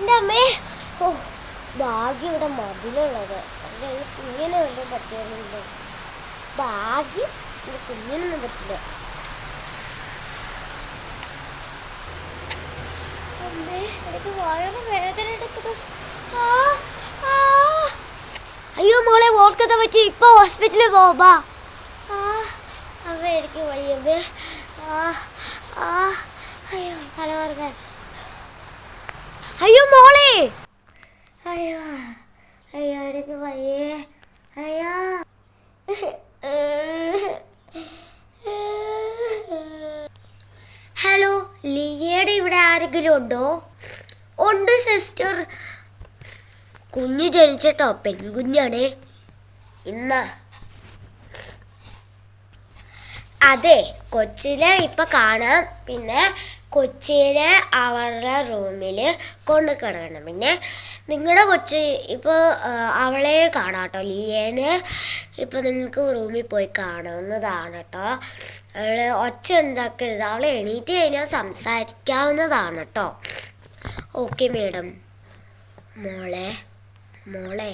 എന്റെ അമ്മേ. ഓ ഭാഗ്യം ഇവിടെ മതിലുള്ളത്. അല്ലെങ്കിൽ കുഞ്ഞിനെ വല്ലതും പറ്റിയാലോ ഭാഗ്യം ഇവിടെ കുഞ്ഞിനൊന്നും പറ്റില്ല. അമ്മേ. അയ്യോ മോളെ ഓർക്കത്തെ വെച്ച് ഇപ്പൊ ഹോസ്പിറ്റലിൽ പോവാ അമ്മ എനിക്ക് വയ്യമ്മേ. ആ ആ. അയ്യോ തലകറങ്ങാൻ അയ്യോ മോളെ. അയ്യോ അയ്യോ എനിക്ക് വയ്യേ. അയ്യോ. ഹലോ ലിയയുടെ ഇവിടെ ആരെങ്കിലും ഉണ്ടോ? ഉണ്ട് സിസ്റ്റർ. കുഞ്ഞ് ജനിച്ചിട്ടോ? പെൺകുഞ്ഞാണേ. ഇന്നാ. അതെ കൊച്ചിലെ ഇപ്പൊ കാണാം. പിന്നെ കൊച്ചിനെ അവരുടെ റൂമിൽ കൊണ്ടു കിടക്കണം പിന്നെ നിങ്ങളുടെ കൊച്ചി ഇപ്പോൾ അവളെ കാണാം കേട്ടോ ലിയേനെ ഇപ്പോൾ നിങ്ങൾക്ക് റൂമിൽ പോയി കാണാവുന്നതാണ് കേട്ടോ അവൾ ഒച്ച ഉണ്ടാക്കരുത്. അവൾ എണീറ്റ് കഴിഞ്ഞാൽ സംസാരിക്കാവുന്നതാണ് കേട്ടോ ഓക്കെ മേഡം. മോളെ മോളെ.